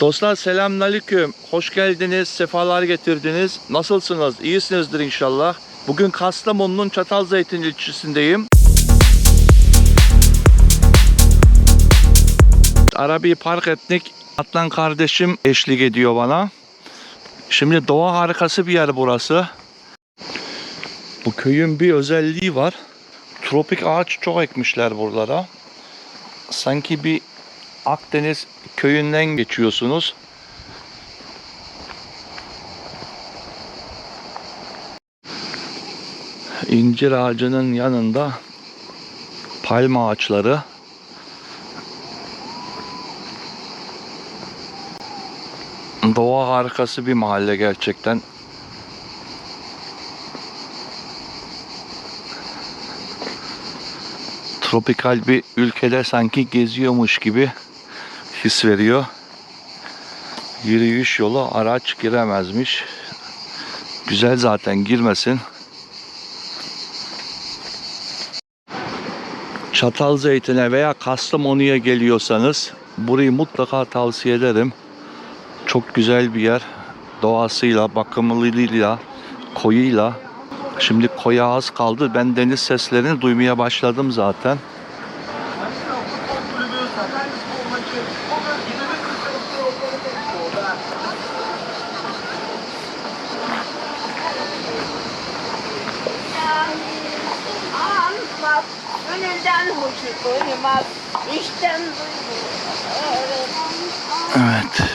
Dostlar selamünaleyküm. Hoş geldiniz, sefalar getirdiniz. Nasılsınız? İyisinizdir inşallah. Bugün Kastamonu'nun Çatalzeytin ilçesindeyim. Arabayı park ettik. Atlan kardeşim eşlik ediyor bana. Şimdi doğa harikası bir yer burası. Bu köyün bir özelliği var. Tropik ağaç çok ekmişler buralara. Sanki bir Akdeniz köyünden geçiyorsunuz. İncir ağacının yanında palma ağaçları. Doğa harikası bir mahalle gerçekten. Tropikal bir ülkede sanki geziyormuş gibi his veriyor. Yürüyüş yolu araç giremezmiş. Güzel zaten girmesin. Çatalzeytin'e veya Kastamonu'ya geliyorsanız burayı mutlaka tavsiye ederim. Çok güzel bir yer. Doğasıyla, bakımlılığıyla, koyuyla. Şimdi koya az kaldı. Ben deniz seslerini duymaya başladım zaten. Gönülden hoşu duymaz, işten duyulur. Evet.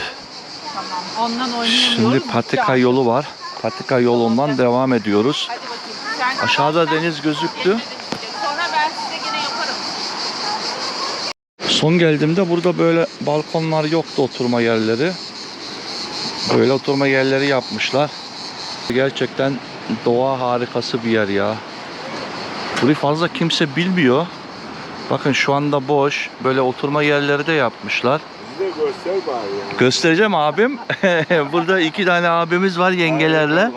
Şimdi patika yolu var. Patika yolundan devam ediyoruz. Aşağıda deniz gözüktü. Son geldiğimde burada böyle balkonlar yoktu oturma yerleri. Böyle oturma yerleri yapmışlar. Gerçekten doğa harikası bir yer ya. Burayı fazla kimse bilmiyor. Bakın şu anda boş. Böyle oturma yerleri de yapmışlar. Bize göster bari yani. Göstereceğim abim. Burada iki tane abimiz var yengelerle.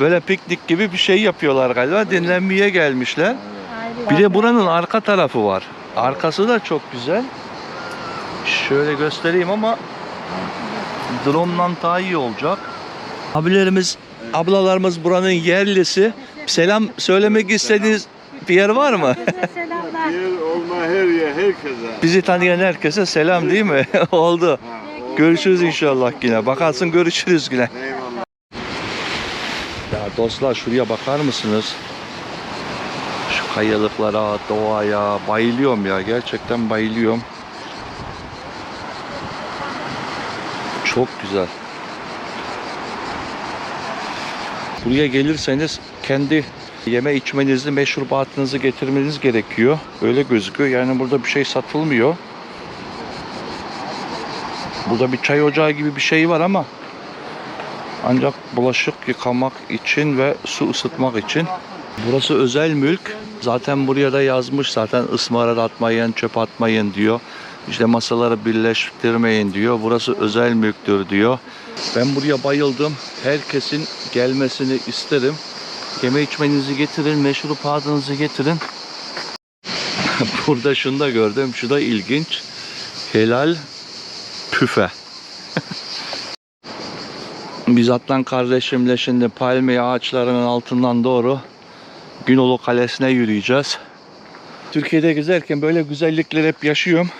Böyle piknik gibi bir şey yapıyorlar galiba. Dinlenmeye gelmişler. Bir de buranın arka tarafı var. Arkası da çok güzel. Şöyle göstereyim ama drone'dan daha iyi olacak. Abilerimiz, ablalarımız buranın yerlisi. Selam söylemek istediğiniz bir yer var mı? Yer olma her yer herkese. Bizi tanıyan herkese selam değil mi? Oldu. Ha, o- Görüşürüz inşallah yine. Bakarsın görüşürüz yine. Eyvallah. Ya dostlar şuraya bakar mısınız? Şu kayalıklara, doğaya bayılıyorum ya. Gerçekten bayılıyorum. Çok güzel. Buraya gelirseniz kendi yeme içmenizi, meşrubatınızı getirmeniz gerekiyor. Öyle gözüküyor. Yani burada bir şey satılmıyor. Burada bir çay ocağı gibi bir şey var ama ancak bulaşık yıkamak için ve su ısıtmak için. Burası özel mülk. Zaten buraya da yazmış zaten ısmarad atmayın, çöp atmayın diyor. İşte masaları birleştirmeyin diyor. Burası özel mülktür diyor. Ben buraya bayıldım. Herkesin gelmesini isterim. Yeme içmenizi getirin, meşrubatınızı getirin. Burada şunu da gördüm. Şu da ilginç. Helal püfe. Biz Atlan kardeşimle şimdi palmiye ağaçlarının altından doğru Günolu Kalesi'ne yürüyeceğiz. Türkiye'de gezerken böyle güzellikler hep yaşıyorum.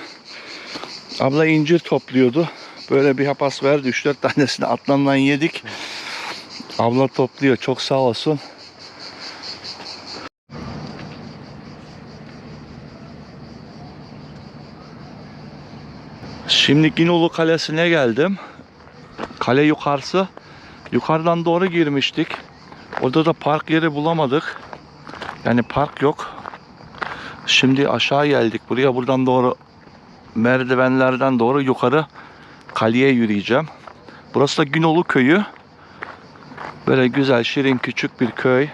Abla incir topluyordu. Böyle bir hapas verdi. 3-4 tanesini Atlan'dan yedik. Abla topluyor. Çok sağ olsun. Şimdi Günolu Kalesi'ne geldim. Kale yukarısı. Yukarıdan doğru girmiştik. Orada da park yeri bulamadık. Yani park yok. Şimdi aşağı geldik. Buraya buradan doğru merdivenlerden doğru yukarı kaleye yürüyeceğim. Burası da Günolu köyü. Böyle güzel, şirin, küçük bir köy.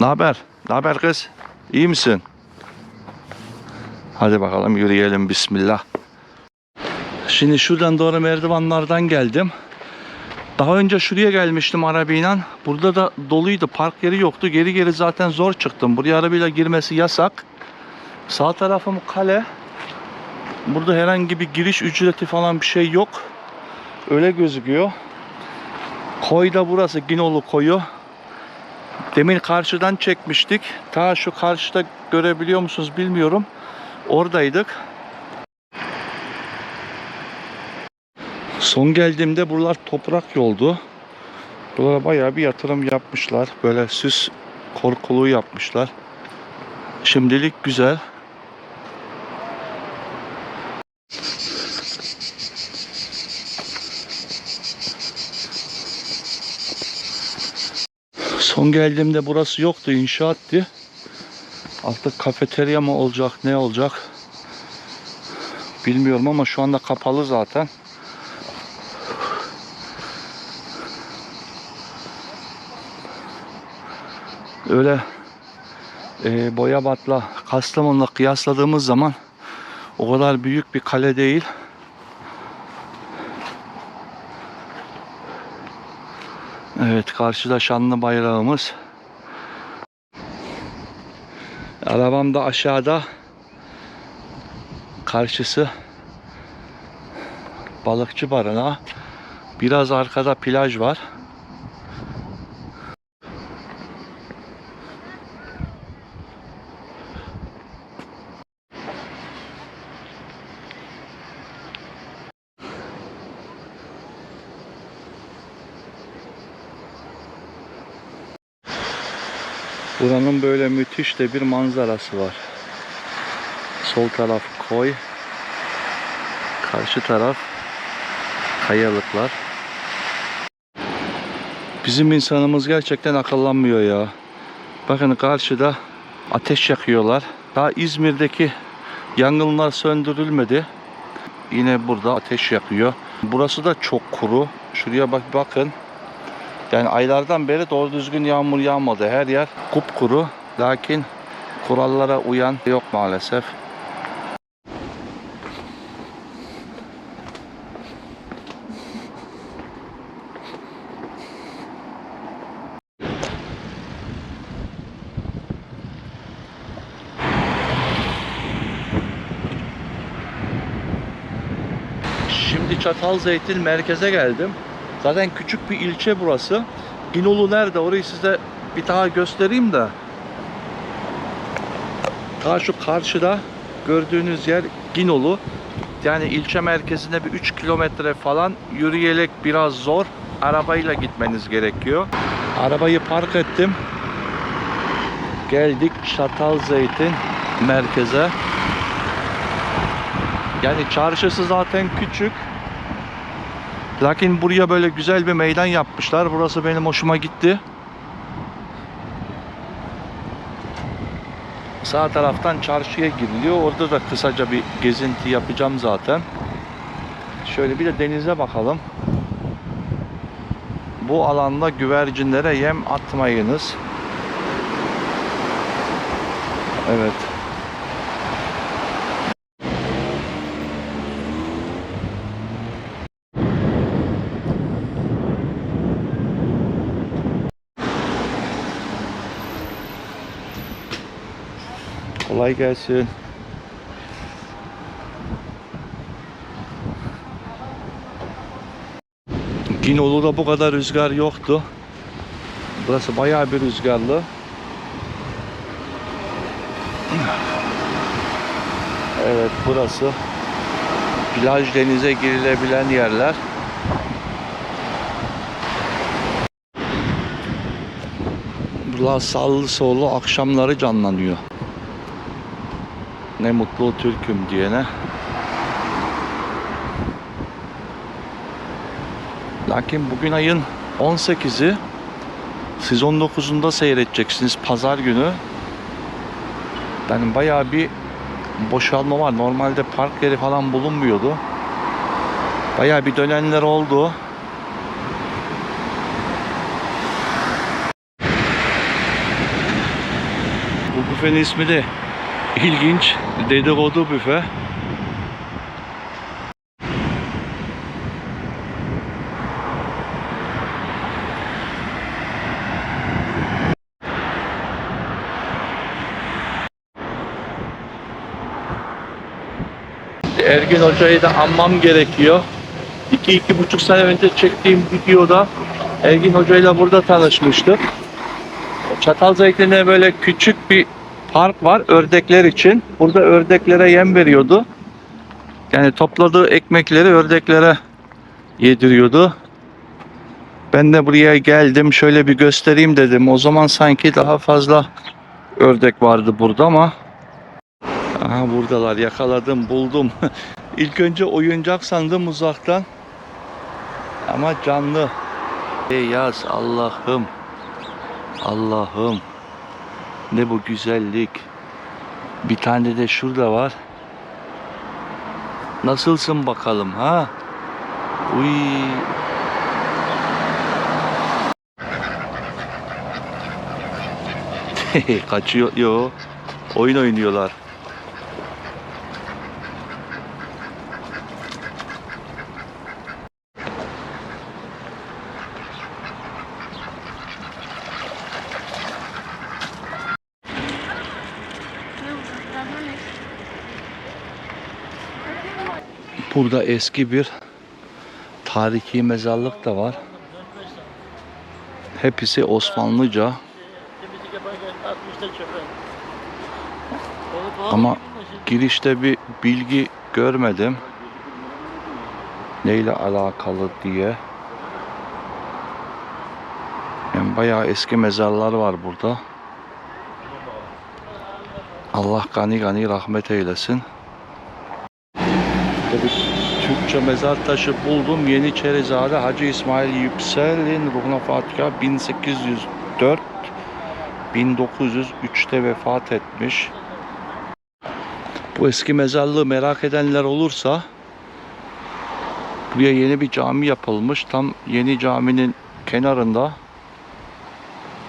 Ne haber? Ne haber kız? İyi misin? Hadi bakalım yürüyelim. Bismillah. Şimdi şuradan doğru merdivenlerden geldim. Daha önce şuraya gelmiştim arabayla. Burada da doluydu. Park yeri yoktu. Geri geri zaten zor çıktım. Buraya arabayla girmesi yasak. Sağ tarafım kale. Burada herhangi bir giriş ücreti falan bir şey yok. Öyle gözüküyor. Koy da burası Ginolu koyu. Demin karşıdan çekmiştik. Ta şu karşıda görebiliyor musunuz bilmiyorum. Oradaydık. Son geldiğimde buralar toprak yoldu. Buralara bayağı bir yatırım yapmışlar. Böyle süs korkuluğu yapmışlar. Şimdilik güzel. Son geldiğimde burası yoktu, inşaattı. Artık kafeterya mı olacak, ne olacak? Bilmiyorum ama şu anda kapalı zaten. Öyle e, Boyabat'la Kastamonu'la kıyasladığımız zaman o kadar büyük bir kale değil. Evet karşıda şanlı bayrağımız. Arabam da aşağıda. Karşısı balıkçı barınağı. Biraz arkada plaj var. Buranın böyle müthiş de bir manzarası var. Sol taraf koy. Karşı taraf kayalıklar. Bizim insanımız gerçekten akıllanmıyor ya. Bakın karşıda ateş yakıyorlar. Daha İzmir'deki yangınlar söndürülmedi. Yine burada ateş yakıyor. Burası da çok kuru. Şuraya bak bakın. Yani aylardan beri doğru düzgün yağmur yağmadı. Her yer kupkuru. Lakin kurallara uyan yok maalesef. Şimdi Çatalzeytin merkeze geldim. Zaten küçük bir ilçe burası. Ginolu nerede? Orayı size bir daha göstereyim de. Ta şu karşıda gördüğünüz yer Ginolu. Yani ilçe merkezine bir 3 kilometre falan yürüyerek biraz zor. Arabayla gitmeniz gerekiyor. Arabayı park ettim. Geldik Çatalzeytin merkeze. Yani çarşısı zaten küçük. Lakin buraya böyle güzel bir meydan yapmışlar. Burası benim hoşuma gitti. Sağ taraftan çarşıya giriliyor. Orada da kısaca bir gezinti yapacağım zaten. Şöyle bir de denize bakalım. Bu alanda güvercinlere yem atmayınız. Evet. Kolay gelsin. Ginolu'da bu kadar rüzgar yoktu. Burası bayağı bir rüzgarlı. Evet burası plaj denize girilebilen yerler. Buralar sallı sollu akşamları canlanıyor. Ne mutlu Türk'üm diyene. Lakin bugün ayın 18'i siz 19'unda seyredeceksiniz pazar günü. Yani bayağı bir boşalma var. Normalde park yeri falan bulunmuyordu. Bayağı bir dönenler oldu. Bu büfenin ismi de ilginç. Dedikodu büfe. Ergin Hoca'yı da anmam gerekiyor. 2-2,5 sene önce çektiğim videoda Ergin Hoca'yla burada tanışmıştık. Çatalzeytin'de böyle küçük bir park var ördekler için. Burada ördeklere yem veriyordu. Yani topladığı ekmekleri ördeklere yediriyordu. Ben de buraya geldim şöyle bir göstereyim dedim. O zaman sanki daha fazla ördek vardı burada ama Aha buradalar yakaladım buldum. İlk önce oyuncak sandım uzaktan. Ama canlı. Ey yaz Allah'ım. Allah'ım. Ne bu güzellik. Bir tane de şurada var. Nasılsın bakalım ha? Uy. Kaçıyor. Yo. Oyun oynuyorlar. Burada eski bir tarihi mezarlık da var. Hepsi Osmanlıca. Ama girişte bir bilgi görmedim. Neyle alakalı diye. Yani bayağı eski mezarlar var burada. Allah gani gani rahmet eylesin. Burada bir Türkçe mezar taşı buldum. Yeniçerizade Hacı İsmail Yüksel'in ruhuna Fatiha 1804 1903'te vefat etmiş. Bu eski mezarlığı merak edenler olursa buraya yeni bir cami yapılmış. Tam yeni caminin kenarında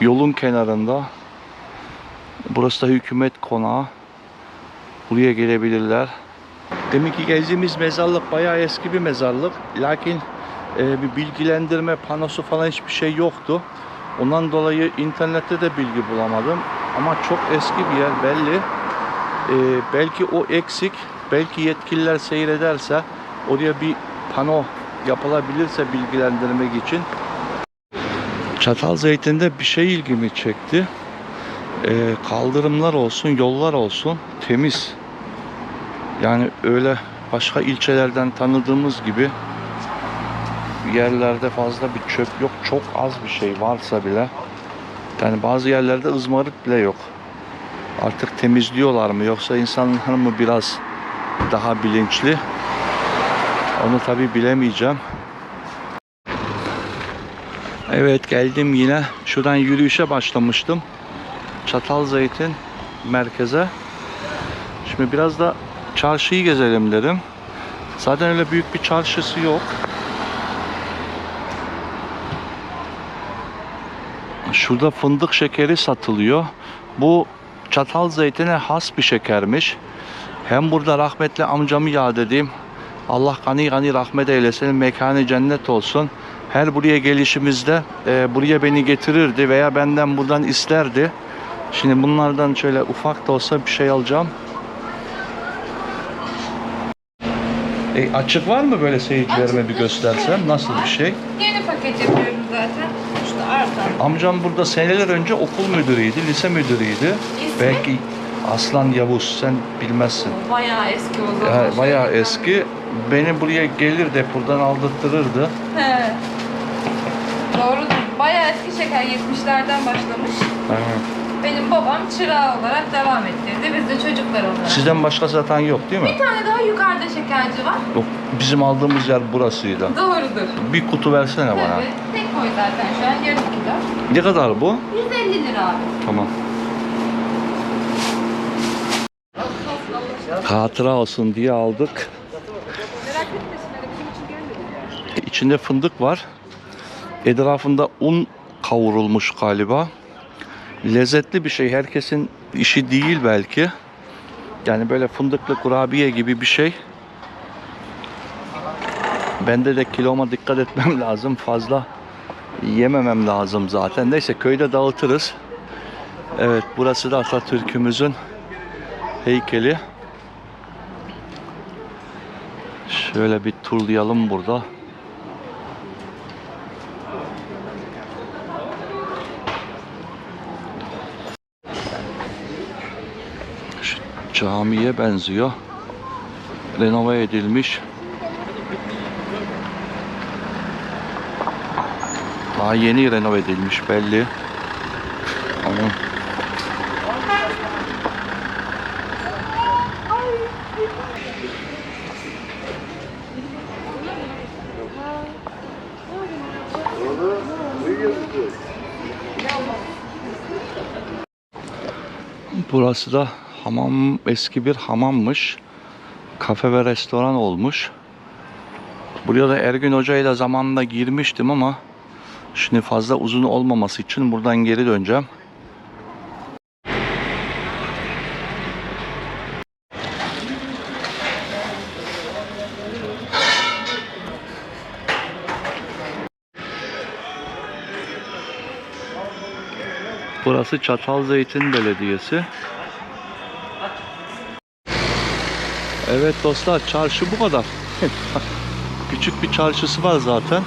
yolun kenarında burası da hükümet konağı. Buraya gelebilirler. Demin ki gezdiğimiz mezarlık bayağı eski bir mezarlık. Lakin e, bir bilgilendirme panosu falan hiçbir şey yoktu. Ondan dolayı internette de bilgi bulamadım. Ama çok eski bir yer belli. E, belki o eksik, belki yetkililer seyrederse oraya bir pano yapılabilirse bilgilendirmek için. Çatal Zeytin'de bir şey ilgimi çekti. E, kaldırımlar olsun, yollar olsun temiz. Yani öyle başka ilçelerden tanıdığımız gibi yerlerde fazla bir çöp yok. Çok az bir şey varsa bile. Yani bazı yerlerde ızmarit bile yok. Artık temizliyorlar mı yoksa insanlar mı biraz daha bilinçli? Onu tabi bilemeyeceğim. Evet geldim yine. Şuradan yürüyüşe başlamıştım. Çatalzeytin merkeze. Şimdi biraz da çarşıyı gezelim dedim. Zaten öyle büyük bir çarşısı yok. Şurada fındık şekeri satılıyor. Bu çatal zeytine has bir şekermiş. Hem burada rahmetli amcamı yad edeyim. Allah gani gani rahmet eylesin. Mekanı cennet olsun. Her buraya gelişimizde e, buraya beni getirirdi veya benden buradan isterdi. Şimdi bunlardan şöyle ufak da olsa bir şey alacağım. E, açık var mı böyle seyircilerime bir göstersem? Nasıl bir şey? Yeni paket yapıyorum zaten. İşte arka. Amcam burada seneler önce okul müdürüydü, lise müdürüydü. İsmi? Belki Aslan Yavuz, sen bilmezsin. Bayağı eski o zaman. Ya, bayağı eski. Beni buraya gelirdi, buradan aldırtırırdı. He. Doğru. Bayağı eski şeker 70'lerden başlamış. Benim babam çırağı olarak devam ettirdi. Biz de çocuklar olarak. Sizden başka satan yok değil mi? Bir tane daha yukarıda şekerci var. Yok, bizim aldığımız yer burasıydı. Doğrudur. Bir kutu versene bana. Tabii. Tek boy zaten şu an yarım kilo. Ne kadar bu? 150 lira abi. Tamam. Hatıra olsun diye aldık. İçinde fındık var. Etrafında un kavurulmuş galiba. Lezzetli bir şey. Herkesin işi değil belki. Yani böyle fındıklı kurabiye gibi bir şey. Bende de kiloma dikkat etmem lazım. Fazla yememem lazım zaten. Neyse köyde dağıtırız. Evet burası da Atatürk'ümüzün heykeli. Şöyle bir turlayalım burada. Şu camiye benziyor. Renove edilmiş. Daha yeni renove edilmiş belli. Ama? Burası da hamam eski bir hamammış. Kafe ve restoran olmuş. Buraya da Ergün Hoca ile zamanında girmiştim ama şimdi fazla uzun olmaması için buradan geri döneceğim. Burası Çatalzeytin Belediyesi. Evet dostlar çarşı bu kadar. Küçük bir çarşısı var zaten.